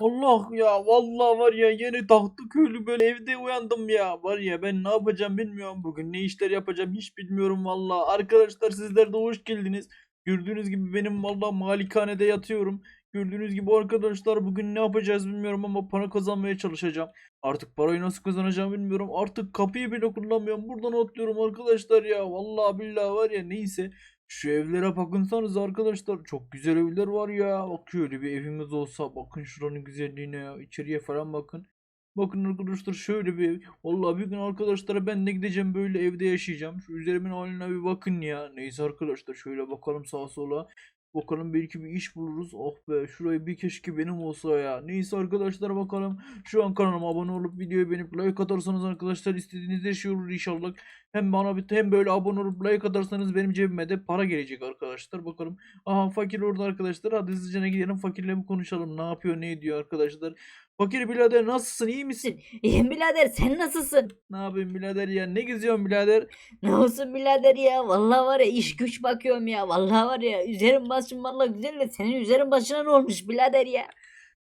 Allah ya vallahi var ya yeni tahtlı köylü böyle evde uyandım ya. Var ya ben ne yapacağım bilmiyorum bugün ne işler yapacağım hiç bilmiyorum vallahi. Arkadaşlar sizler de hoş geldiniz. Gördüğünüz gibi benim vallahi malikanede yatıyorum. Gördüğünüz gibi arkadaşlar bugün ne yapacağız bilmiyorum ama para kazanmaya çalışacağım. Artık parayı nasıl kazanacağım bilmiyorum. Artık kapıyı bile kullanmıyorum. Buradan atlıyorum arkadaşlar ya. Vallahi billahi var ya neyse. Şu evlere bakınsanız arkadaşlar çok güzel evler var ya. Bak şöyle bir evimiz olsa bakın şuranın güzelliğine ya. İçeriye falan bakın. Bakın arkadaşlar şöyle bir ev. Vallahi bir gün arkadaşlara ben de gideceğim böyle evde yaşayacağım. Şu üzerimin haline bir bakın ya. Neyse arkadaşlar şöyle bakalım sağa sola. Bakalım belki bir iş buluruz. Oh be şurayı bir keşke benim olsa ya. Neyse arkadaşlar bakalım. Şu an kanalıma abone olup videoyu beğenip like atarsanız arkadaşlar istediğiniz her şey olur inşallah. Hem bana bir hem böyle abone olup like atarsanız benim cebime de para gelecek arkadaşlar. Bakalım. Aha fakir orada arkadaşlar. Hadi hızlıca gidelim fakirle bir konuşalım. Ne yapıyor ne ediyor arkadaşlar. Fakir birader nasılsın iyi misin? İyiyim birader sen nasılsın? Ne yapayım birader ya ne geziyorsun birader? Ne olsun birader ya? Vallahi var ya iş güç bakıyorum ya. Vallahi var ya üzerim başım vallahi güzel de senin üzerin başına ne olmuş birader ya?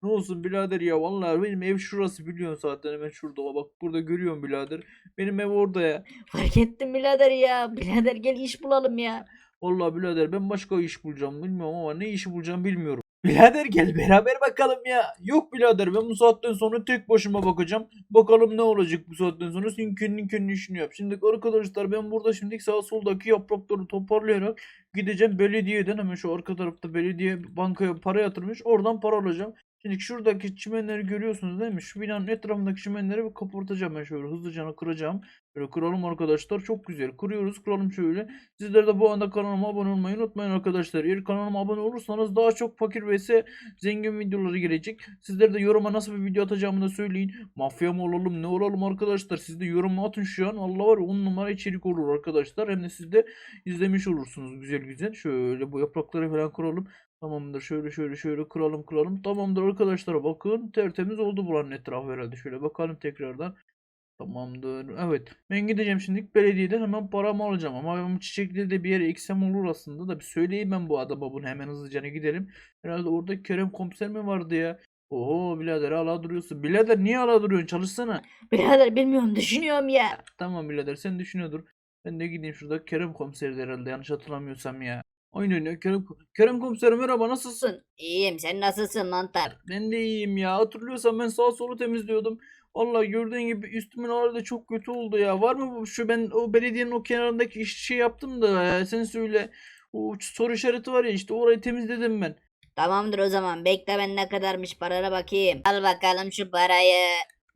Ne olsun birader ya vallahi benim ev şurası biliyorsun zaten hemen şurada bak burada görüyorum birader. Benim ev orada ya. Fark ettim birader ya. Birader gel iş bulalım ya. Vallahi birader ben başka iş bulacağım bilmiyorum ama ne işi bulacağım bilmiyorum. Birader gel beraber bakalım ya. Yok birader ben bu saatten sonra tek başıma bakacağım. Bakalım ne olacak bu saatten sonra senin kendin kendi işini yap. Şimdi arkadaşlar ben burada şimdi sağ soldaki yaprakları toparlayarak gideceğim belediyeden hemen şu arka tarafta belediye bankaya para yatırmış oradan para alacağım. Şimdi şuradaki çimenleri görüyorsunuz değil mi? Şu binanın etrafındaki çimenleri bir kapatacağım ben şöyle hızlıca kıracağım. Böyle kıralım arkadaşlar. Çok güzel. Kırıyoruz. Kıralım şöyle. Sizler de bu anda kanalıma abone olmayı unutmayın arkadaşlar. Eğer kanalıma abone olursanız daha çok fakir vs zengin videoları gelecek. Sizler de yoruma nasıl bir video atacağımı da söyleyin. Mafya mı olalım ne olalım arkadaşlar. Siz de yorum atın şu an. Allah var ya 10 numara içerik olur arkadaşlar. Hem de siz de izlemiş olursunuz güzel güzel. Şöyle bu yaprakları falan kıralım. Tamamdır. Şöyle şöyle şöyle kıralım kıralım. Tamamdır arkadaşlar. Bakın tertemiz oldu buranın etrafı herhalde. Şöyle bakalım tekrardan. Tamamdır. Evet. Ben gideceğim şimdi belediyeden hemen paramı alacağım. Ama ben çiçekleri de bir yere eksem olur aslında da bir söyleyeyim ben bu adama bunu hemen hızlıca gidelim. Herhalde orada Kerem komiser mi vardı ya? Oho birader hala duruyorsun. Birader niye hala duruyorsun? Çalışsana. Birader bilmiyorum düşünüyorum ya. Tamam birader sen düşünüyordur. Ben de gideyim şurada Kerem komiseri herhalde yanlış hatırlamıyorsam ya. Aynen ya Kerem, Kerem komiser merhaba nasılsın? İyiyim sen nasılsın mantar? Ben de iyiyim ya. Hatırlıyorsan ben sağ solu temizliyordum. Vallahi gördüğün gibi üstümün ağrı çok kötü oldu ya. Var mı bu şu ben o belediyenin o kenarındaki iş şey yaptım da ya, sen söyle. O soru işareti var ya işte orayı temizledim ben. Tamamdır o zaman bekle ben ne kadarmış parana bakayım. Al bakalım şu parayı.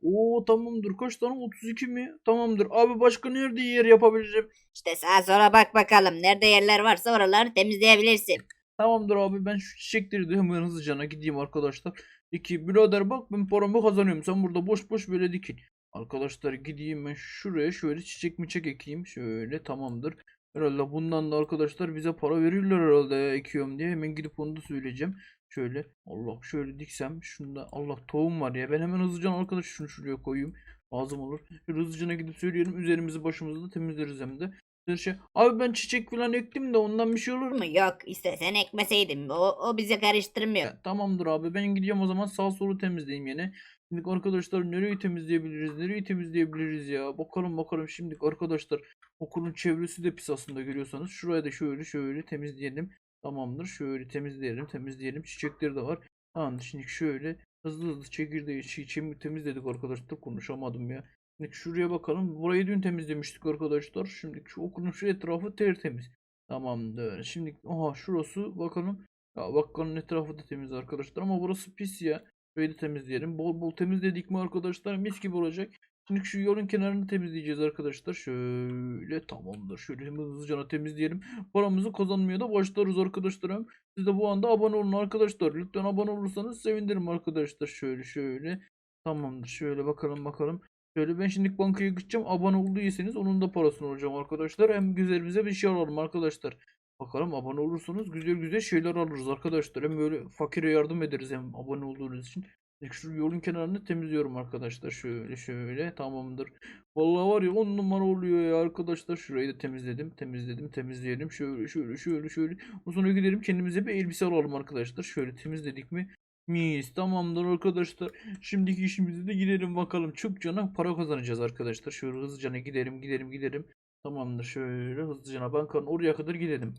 Oo tamamdır. Kaç tane? 32 mi? Tamamdır. Abi başka nerede yer yapabilirim? İşte sağa sola bak bakalım. Nerede yerler varsa oraları temizleyebilirsin. Tamamdır abi ben şu çiçekleri de hemen hızlıca gideyim arkadaşlar. İki birader bak ben paramı kazanıyorum. Sen burada boş boş böyle dikin. Arkadaşlar gideyim ben şuraya şöyle çiçek miçek ekeyim. Şöyle tamamdır. Herhalde bundan da arkadaşlar bize para verirler herhalde ya, ekiyorum diye. Hemen gidip onu da söyleyeceğim. Şöyle Allah şöyle diksem şunda Allah tohum var ya. Ben hemen hızlıca arkadaş şunu şuraya koyayım. Lazım olur. Şöyle hızlıca gidip söyleyelim. Üzerimizi başımızı da temizleriz hem de. Bir Şey. Abi ben çiçek falan ektim de ondan bir şey olur mu? Yok istesen ekmeseydim. O, o bizi karıştırmıyor. Ya, tamamdır abi ben gidiyorum o zaman sağ solu temizleyeyim yine. Şimdi arkadaşlar nereyi temizleyebiliriz nereyi temizleyebiliriz ya bakalım bakalım şimdi arkadaşlar okulun çevresi de pis aslında görüyorsanız şuraya da şöyle şöyle temizleyelim tamamdır. Şöyle temizleyelim temizleyelim. Çiçekleri de var. Tamamdır. Şimdi şöyle hızlı hızlı çekirdeği çiçeğimi temizledik arkadaşlar. Konuşamadım ya. Şimdi şuraya bakalım. Burayı dün temizlemiştik arkadaşlar. Şimdi şu okulun şu etrafı tertemiz. Tamamdır. Şimdi aha şurası bakalım. Ya bakkalın etrafı da temiz arkadaşlar ama burası pis ya. Şöyle de temizleyelim. Bol bol temizledik mi arkadaşlar? Mis gibi olacak. Şimdi şu yolun kenarını temizleyeceğiz arkadaşlar. Şöyle tamamdır. Şöyle hızlıca temizleyelim. Paramızı kazanmaya da başlarız arkadaşlarım. Siz de bu anda abone olun arkadaşlar. Lütfen abone olursanız sevinirim arkadaşlar. Şöyle şöyle. Tamamdır. Şöyle bakalım bakalım. Şöyle ben şimdi bankaya gideceğim. Abone olduysanız onun da parasını alacağım arkadaşlar. Hem güzel bize bir şey alalım arkadaşlar. Bakalım abone olursanız güzel güzel şeyler alırız arkadaşlar. Hem böyle fakire yardım ederiz hem abone olduğunuz için. Şu yolun kenarını temizliyorum arkadaşlar. Şöyle şöyle tamamdır. Vallahi var ya 10 numara oluyor ya arkadaşlar. Şurayı da temizledim. Temizledim. Temizleyelim. Şöyle şöyle şöyle şöyle. O sonra gidelim kendimize bir elbise alalım arkadaşlar. Şöyle temizledik mi? Mis tamamdır arkadaşlar. Şimdiki işimize de gidelim bakalım. Çok cana para kazanacağız arkadaşlar. Şöyle hızlıcana gidelim gidelim gidelim. Tamamdır şöyle hızlıcana bankanın oraya kadar gidelim.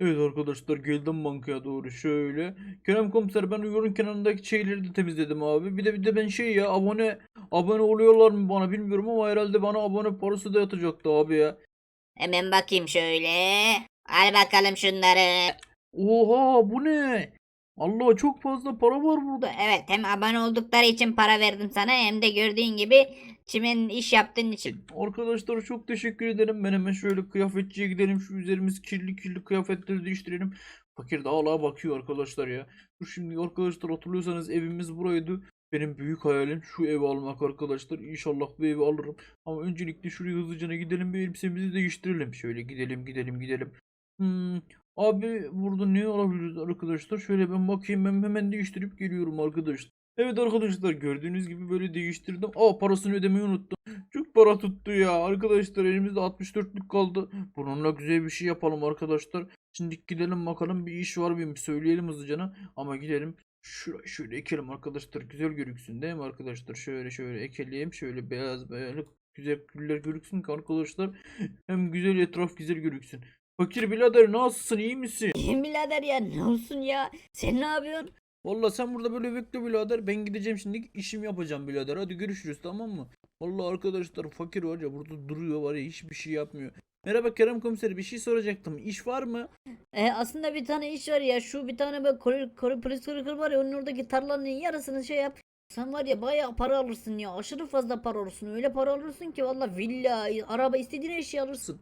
Evet arkadaşlar geldim bankaya doğru şöyle. Kerem komiser ben yolun kenarındaki şeyleri de temizledim abi. Bir de bir de ben şey ya abone abone oluyorlar mı bana bilmiyorum ama herhalde bana abone parası da yatacaktı abi ya. Hemen bakayım şöyle. Al bakalım şunları. Oha bu ne? Allah çok fazla para var burada. Evet hem abone oldukları için para verdim sana hem de gördüğün gibi çimen iş yaptığın için. Arkadaşlar çok teşekkür ederim. Ben hemen şöyle kıyafetçiye gidelim. Şu üzerimiz kirli kirli kıyafetleri değiştirelim. Fakir de hala bakıyor arkadaşlar ya. Dur şimdi arkadaşlar hatırlıyorsanız evimiz buraydı. Benim büyük hayalim şu evi almak arkadaşlar. İnşallah bu evi alırım. Ama öncelikle şuraya hızlıca gidelim bir elbisemizi değiştirelim. Şöyle gidelim gidelim gidelim. Hmm, abi burada ne alabiliriz arkadaşlar? Şöyle ben bakayım ben hemen değiştirip geliyorum arkadaşlar. Evet arkadaşlar gördüğünüz gibi böyle değiştirdim. Aa parasını ödemeyi unuttum. Çok para tuttu ya. Arkadaşlar elimizde 64'lük kaldı. Bununla güzel bir şey yapalım arkadaşlar. Şimdi gidelim bakalım bir iş var mı bir söyleyelim hızlıca. Ama gidelim. Şuraya şöyle ekelim arkadaşlar. Güzel görüksün değil mi arkadaşlar? Şöyle şöyle ekeleyeyim. Şöyle beyaz beyaz güzel güller görüksün ki arkadaşlar. Hem güzel etraf güzel görüksün. Fakir birader nasılsın iyi misin? İyiyim birader ya ne olsun ya. Sen ne yapıyorsun? Valla sen burada böyle bekle birader. Ben gideceğim şimdi işim yapacağım birader. Hadi görüşürüz tamam mı? Valla arkadaşlar fakir var ya burada duruyor var ya hiçbir şey yapmıyor. Merhaba Kerem komiser bir şey soracaktım. İş var mı? E, aslında bir tane iş var ya şu bir tane böyle kori, kori, polis kırıkır var ya onun oradaki tarlanın yarısını şey yap. Sen var ya bayağı para alırsın ya aşırı fazla para alırsın öyle para alırsın ki valla villa araba istediğin eşya alırsın.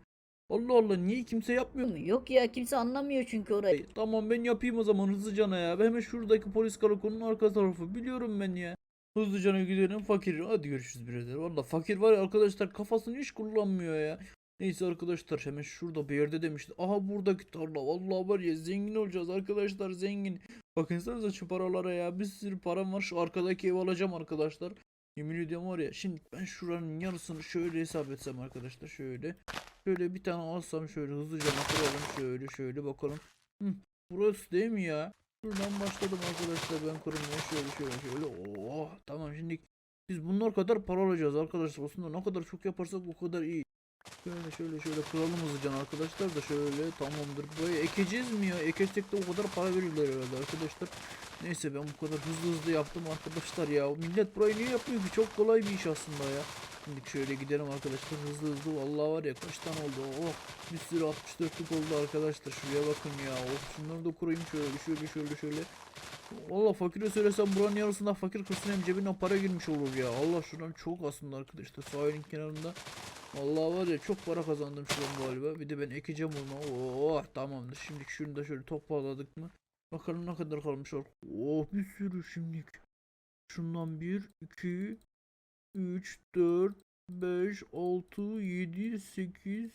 Allah Allah niye kimse yapmıyor? Yok ya kimse anlamıyor çünkü orayı. Ay, Tamam ben yapayım o zaman hızlıcana ya. Ben hemen şuradaki polis karakolunun arka tarafı. Biliyorum ben ya. Hızlıcana gidelim fakir. Hadi görüşürüz birader. Valla fakir var ya arkadaşlar kafasını hiç kullanmıyor ya. Neyse arkadaşlar hemen şurada bir yerde demişti. Aha buradaki tarla. Vallahi var ya zengin olacağız arkadaşlar zengin. Bakınsanıza şu paralara ya. Bir sürü param var. Şu arkadaki ev alacağım arkadaşlar. Yemin ediyorum var ya. Şimdi ben şuranın yarısını şöyle hesap etsem arkadaşlar. Şöyle. Şöyle bir tane alsam şöyle hızlıca kuralım. Şöyle şöyle bakalım. Hı, burası değil mi ya? Buradan başladım arkadaşlar ben kurmaya şöyle şöyle şöyle. Oh tamam şimdi biz bunlar kadar para alacağız arkadaşlar. Aslında ne kadar çok yaparsak o kadar iyi. Şöyle şöyle şöyle kuralım hızlıca arkadaşlar da şöyle tamamdır. Böyle ekeceğiz mi ya? Ekesek de o kadar para verirler herhalde arkadaşlar. Neyse ben bu kadar hızlı hızlı yaptım arkadaşlar ya. Millet burayı niye yapmıyor ki? Çok kolay bir iş aslında ya. Şimdi şöyle gidelim arkadaşlar hızlı hızlı. Vallahi var ya kaç tane oldu? Oh bir sürü 64'lük oldu arkadaşlar. Şuraya bakın ya. Oh şunları da kurayım şöyle şöyle şöyle şöyle. Valla fakire söylesem buranın yarısında fakir kırsın hem cebine para girmiş olur ya. Allah şuradan çok aslında arkadaşlar sahilin kenarında. Vallahi var ya çok para kazandım şu an galiba. Bir de ben ekeceğim onu. Oh tamamdır. Şimdi şunu da şöyle toparladık mı? Bakalım ne kadar kalmış or. Oh bir sürü şimdilik. Şundan 1, 2, 3, 4, 5, 6, 7, 8,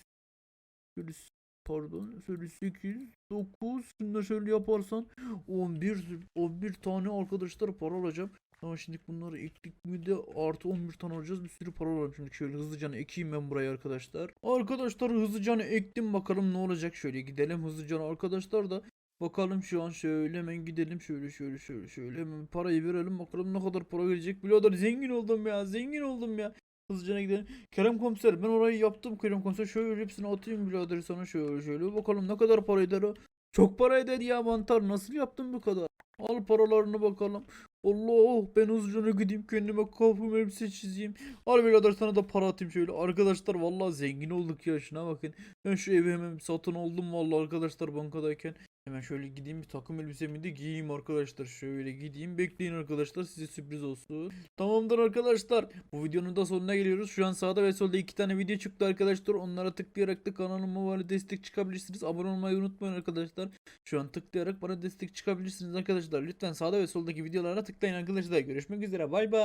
şöyle s- pardon şöyle 8, 9, şunu da şöyle yaparsan 11, 11 tane arkadaşlar para alacağım. Ama şimdi bunları ektik mi de artı 11 tane alacağız bir sürü para alalım. Şimdi şöyle hızlıca ekeyim ben buraya arkadaşlar. Arkadaşlar hızlıca ektim bakalım ne olacak. Şöyle gidelim hızlıca arkadaşlar da. Bakalım şu an şöyle hemen gidelim şöyle şöyle şöyle şöyle hemen parayı verelim bakalım ne kadar para gelecek. Birader zengin oldum ya zengin oldum ya. Hızlıca gidelim. Kerem komiser ben orayı yaptım Kerem komiser şöyle hepsini atayım birader sana şöyle şöyle bakalım ne kadar para eder o. Çok para eder ya mantar nasıl yaptın bu kadar? Al paralarını bakalım. Allah ben hızlıca gideyim kendime kafam elbise çizeyim. Al birader sana da para atayım şöyle. Arkadaşlar vallahi zengin olduk ya şuna bakın. Ben şu evi hemen satın aldım vallahi arkadaşlar bankadayken. Hemen şöyle gideyim bir takım elbisemi de giyeyim arkadaşlar. Şöyle gideyim bekleyin arkadaşlar size sürpriz olsun. Tamamdır arkadaşlar. Bu videonun da sonuna geliyoruz. Şu an sağda ve solda iki tane video çıktı arkadaşlar. Onlara tıklayarak da kanalıma böyle destek çıkabilirsiniz. Abone olmayı unutmayın arkadaşlar. Şu an tıklayarak bana destek çıkabilirsiniz arkadaşlar. Lütfen sağda ve soldaki videolara tıklayın arkadaşlar. Görüşmek üzere. Bay bay.